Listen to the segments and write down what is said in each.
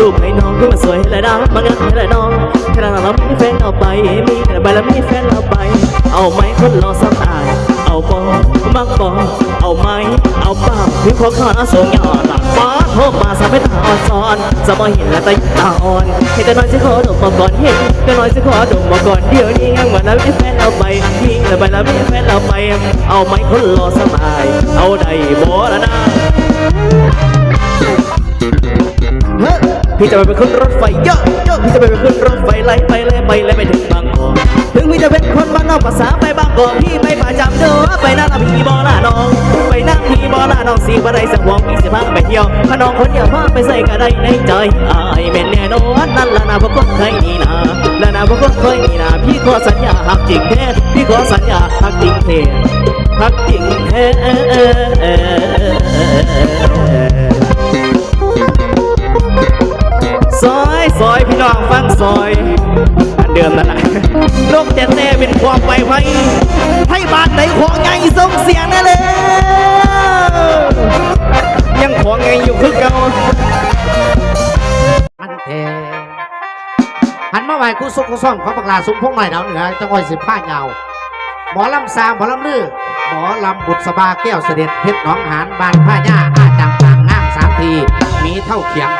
ลูกไม้น้องคือมันสวยและดังมันงามและน้องแค่นั้นเรามีแฟนเอาไปมีแต่ใบล้วมีแฟนเอาไป เอาไหมคนรอสำอายเอาบอมักบอเอาไหมเอาปล่าพี่พอข้าส่งยอดหลังฟ้าโทรมาสาไปตาอ่อนซ้อนจะมาเห็นแล้วตาตาอ่อนเห็นแต่น้อยจะขอดมมาก่อนเห็นแต่น้อยจะขอดมมาก่อนเดี๋ยวนี้ยังเหมือนแล้วมีแฟนเอาไปมีแต่ใบล้วมีแฟนเอาไป เอาไหมคนรอสำอายเอาได้บ่ละนะ พี่จะไปเป็นคนรถไฟเยอะเยอะพี่จะไปเป็นคนรถไฟไล่ไปเลยไปเลยไปถึงบางกอกถึงพี่จะเป็นคนบ้านนอกภาษาไปบางกอกพี่ไม่ประจำเด้อไปนั่งพี่บอลาน้อง ไปนั่งพี่บอลาน้องสีบ่ได้สักหวงพี่สิพาไปเที่ยวพน้องคนเดียวพาไปใส่กระไดในใจอายแม่นแน่นอนนั่นละนะพวกคนเคยนี่นาละนะพวกคนเคยนี่นาพี่ขอสัญญาหักจริงแท้พี่ขอสัญญาหักจริงแท้หักจริงแท้ ยซอยพี่น้องฟังซอย อันเดิมนั่นแหละนกแต่แต่เป็นความไปไว้ให้บาดไหนของไงส่งเสียงนั่นเลยยังของไงอยู่คือเก่ามันแทหันมาไหวคู่ซุกคู่ซ่อมของบักลาสุมพงหน่อยดาวเหนือจังหวัดสิบผ้ายาวหมอลำซามหมอลำลือหมอลำบุตรสบาแก้วเสด็จเพชรหนองหานบานผ้าย่าอาจังปางน้ำสามทีมีเท่าเขียง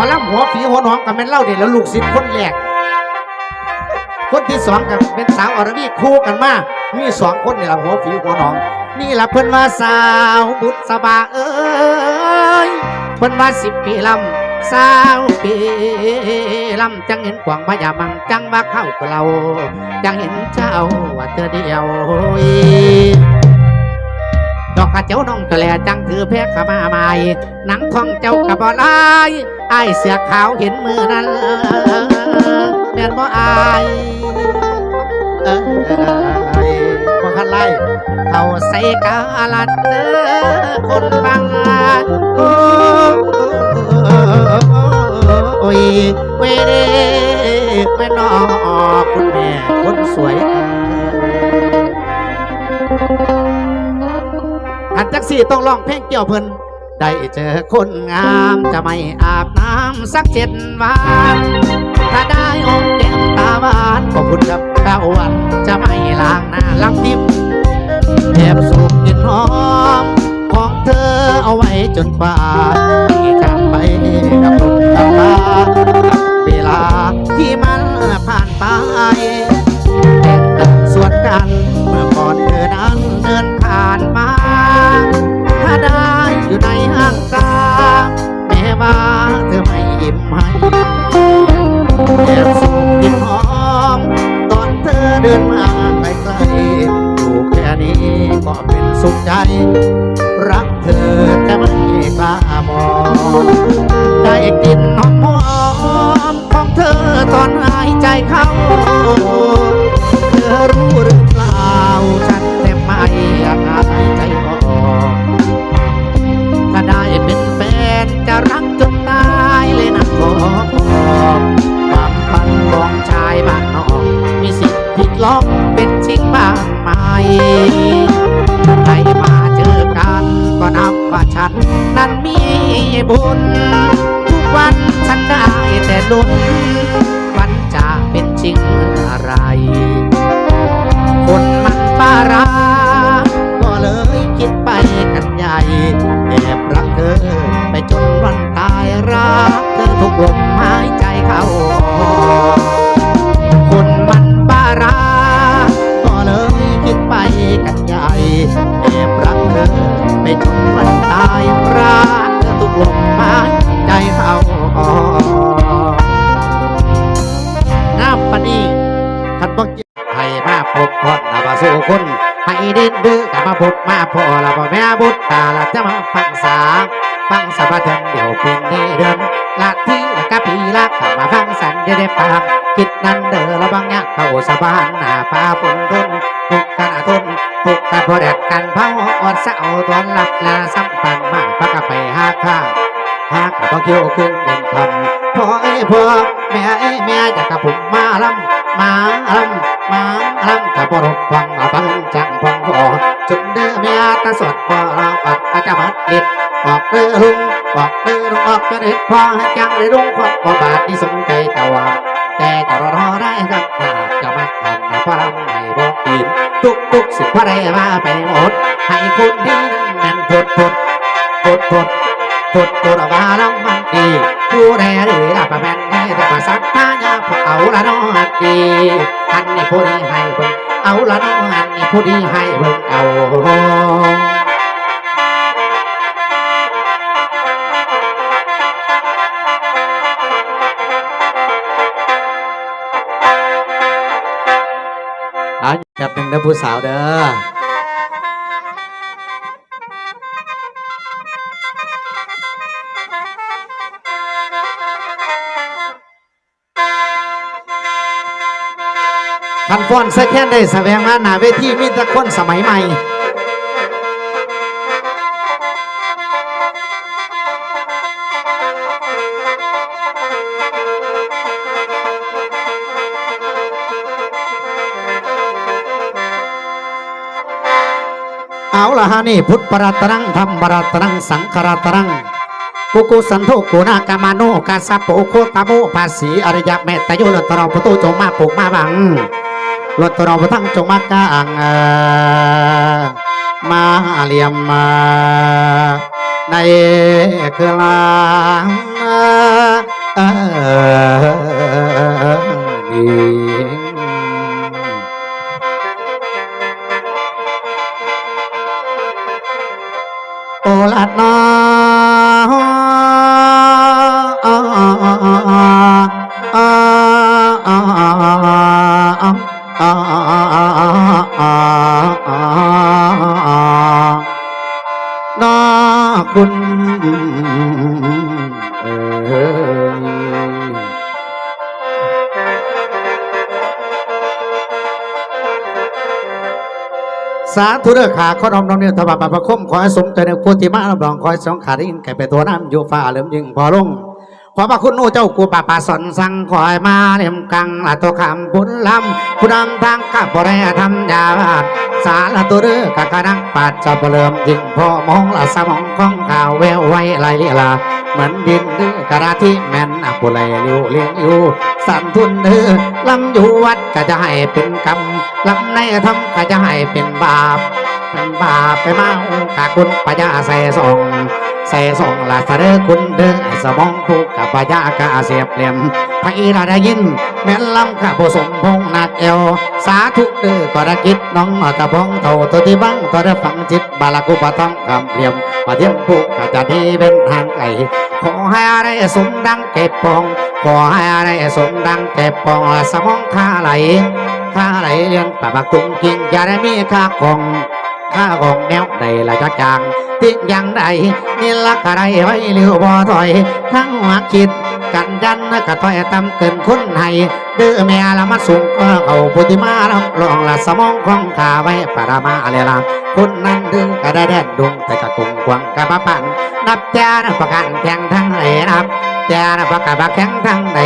อลำหัวฝีหัวหนองกับแม่นเล่าเด็ดแล้วลูกศิษย์คนแรก คนที่สองกับเป็นสาวอรวีคู่กันมามีสองคนนี่ละหัวฝีหัวหนอง นี่ละเพิ่นว่าสาวบุตรสบาเอ้ยเพิ่นว่าสิบปีลำสาวปีลำจังเห็นกวางพญามังจังว่าเข้ากับเราจังเห็นเจ้าว่าเธอเดียวดอกกระเจ้าน้องกระแลจังถือแพกขามาใหม่หนังทองเจ้ากับบอลาย ไอเสือขาวเห็นมือนั้นแม่นบ่อายเอ้ยบ่คันไล่เอาใส่กาลัดเด้อคนบังโอ้ยเวเดแม่นอคุณแม่คนสวยอันจักสี่ต้องร้องเพลงเกี่ยวเพิ่น ได้เจอคนงามจะไม่อาบน้ำสักเจ็ดวัน ถ้าได้อมแก้มตาหวานขอบคุณครับเก้าวันจะไม่ล้างหน้าล้างทิมแอบสูบกลิ่นหอมของเธอเอาไว้จนกว่า สุขใจ รักเธอจะไม่กล้ามองได้กินหอมหอม พบมาพอละบ่แม่บุตรตาละจะมาฟังสาฟังสาบะเดินเดี๋ยวเพีนี้เดินละที่ละกะปีละกมาฟังสันจะได้ปากคิดนั้นเด้อละบางยักเข้าสะบานหน้าฟ้าฝนทนทุกกันอาทนทุกกันพอแดดกันเผาอดเศร้าตอนหลับลาสัมปันมากพักกันไปหาข้า หากพอเกี่ยวขึ้นเป็นธรรมพ่อเอ้พ่อแม่เอ้แม่อยากกับผมมาลำมาลำมาลำกับปรกฟังอาบังจังพองพอจนเด้อแม่ตาสดพอเราปัดอาจจะมัดเล็ดบอกเด้อลุงบอกเด้อลุงออกเป็นเด็ดพอจังเลยรุ่งความพอบาทที่สมใจต่ว่าแต่จะรอรอได้ครับถ้าจะมาขันนะพระรำไม่บอกกินทุกทุกสิ่งพระได้มาไปหมดให้คุณดีนั่นพดพดพดพด พดตัวว่าลำมันดีผู้ใดหรือละประแมนได้แต่ภาษาทางาพอเอาละน้องดีอันนี้ผู้ดีให้เบิ่งเอาละน้องอันนี้ผู้ดีให้เบิ่งเอาอาแบบหนึ่งนะผู้สาวเด้อ คันฟอนใส่แค่นได้แสดงว่าหน้าเวทีมีแต่คนสมัยใหม่เอาละฮะนี่พุทธปรัตนังธรรมปรัตนังสังขรัตนังกุกุสันโทกุณากามาโนกาสะโปโคตาโมภาษีอริยเมตตโยลตรอปตุจมาปลูกมาบัง ลตรอปทั้งจงมากางมาเลียมมาในกลางเอ่อนี่โอลัดนอาธุเด้อขาขอรอมน้อมเนี่ยถวายบัตรปะคมขอให้สมใจในพุทธิมารับรองขอให้สองขาได้ยินแก่ไปตัวน้ำโยู่ฟ้าเหลิมยิงพอลงขอพระคุณโอ้เจ้ากูป่าป่าสอนสั่งขอให้มาเลี่ยมกังละตัวคำบุญลำผู้นำทางกับบริธรรมยาบาท สาละตัวเดือกะกะนักปัดจะเปลื่มยิงพอมองละสมองของข่าวแววไว้ไรลเลีลาเหมือนดินเดือกระดาษที่แม่นอัปุไลเลี้ยวเลี้ยงอยู่สันทุนเดือลำอยู่วัดก็จะให้เป็นกรรมลำในทำก็จะให้เป็นบาปเป็นบาปไปมาองค์กาคุณปัญญาใส่ส่อง ใส่สองลาสเด้อคุณเด้อสมองทุกกับปัญญากาเสียบเหลี่ยมพระอีราได้ยิน แม่นลำข้าผสมพงนักเอว สาธุเด้อกระกิดน้องตะพงเท่าตัวที่บังตัวได้ฟังจิตบาลกุปะต้องคำเหลี่ยมปะเทียมผูกกะจะดีเป็นทางไก่ขอให้อะไรสมดังเก็บปองขอให้อะไรสมดังเก็บปองสมองข้าไหลข้าไหลเลี้ยงปะบักตุงกิงอย่าได้มีข้ากองข้าของแนวใดละจักจาง ติดยังใดนี่ลักะไรไว้เลี้ยวบ่ถอย ทั้งหัวคิดกันยันนะกะถอยตำเกินคนให้ดื้อแม่ละมาสูงก็เอาพุทธิมาลำลองละสมองของข้าไว้ปรามาอะไรละคนนั้นดึงกระได้แดดดวงแต่กะกุงกวงกะบะปันนับแจ้นประกันแข่งทั้งไหนนับ แต่นะประกาศแข็งทั้งไหน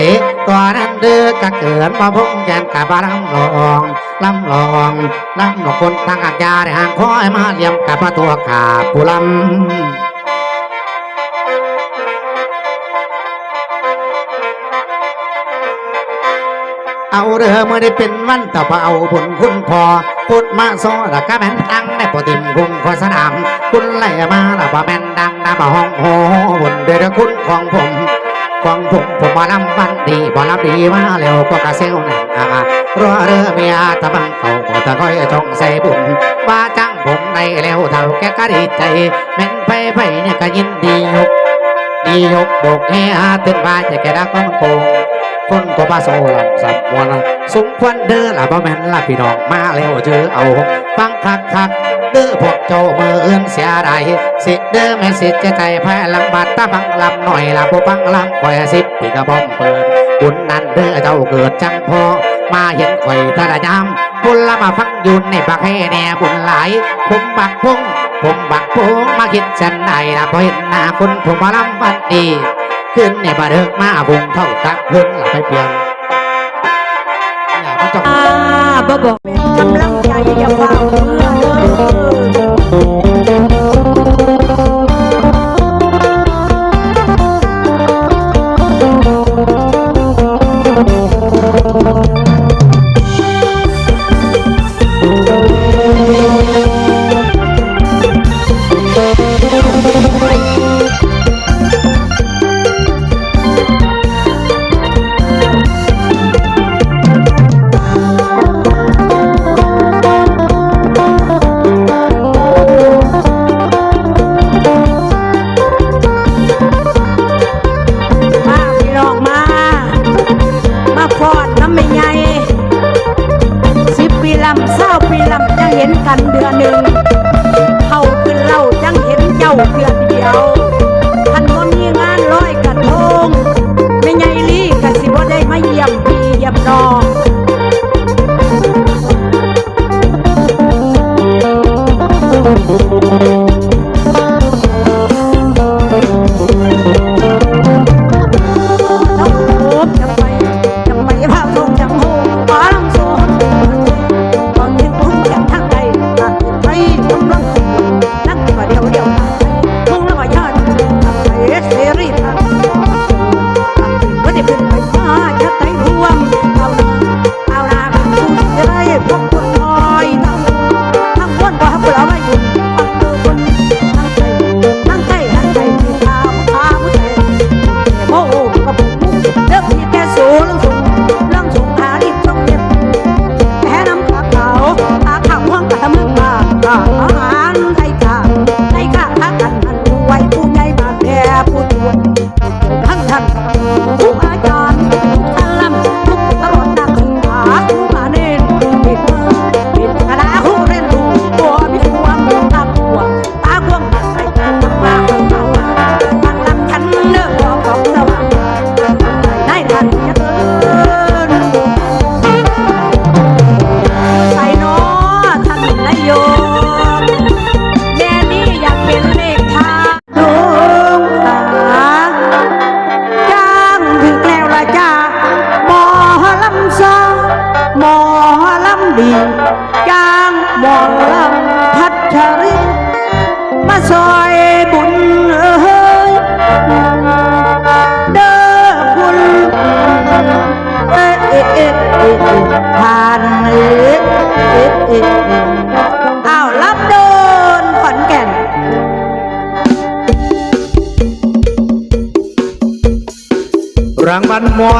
ตัวนั้นเดือกะเกิดมาพุ่งแกนกะบาลำลองลำลองลำหนกคนทางอาญาได้ห่างคอยมาเลี่ยมกับะตัวขาผู้ลำเอาเรือเมื่อได้เป็นวันต่อไปเอาผลคุณพอพุดมาโซละกะแม่นดังได้ปติมคุงคอยสนาม คุณไล่มาละบ่แม่นดังนะบ่ห้องโหบนเดือคุณของผม ของผมผมมาลำบันดีบ่ลำดีมาเร็วก็กระเซลนั่อารอเรือเมียตะบังเขาบ่ตะก้อยจงใส่บุญว่าจ้างผมในเร็วเท่าแกก็ดีใจแม่นไปไปเนี่ยก็ยินดียกดียกโบกแห่เต้นบาจะแกดักก็มันโกงคนก็บาโซลำสับมวนสมควรเด้อละบ่แม่นละพี่น้องมาแล้วเจอเอาฟังคักคัก เด้อพวกเจ้ามืออื่นเสียดายสิเด้อแม่สิจะใจแพ้ลำบาดตาฟังลำหน่อยละผู้ฟังลำคอยสิบปีกระบอมเปิดบุญนั้นเด้อเจ้าเกิดจังพอมาเห็นข่อยตาดยามบุญละมาฟังอยุนในบักให้แน่บุญหลายผมบักพงผมบักพงมาคิดฉันได้ละพอเห็นหน้าคุณผมมาลำบันดีขึ้นในบาเดิกมาบุงเท่ากับขึ้นละไปเปลี่ยนอย่ามาจ้องอ่าบ่บอกกำลังใจอย่าเฝ้า เ Thank.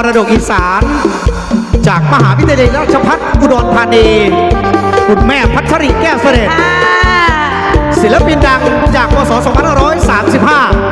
รดกอีสาน จากมหาวิทยาลัยราชภัฏอุดรธานี คุณแม่พัชรีแก้วเสด็จอ่าศิลปินดังจากพศ2535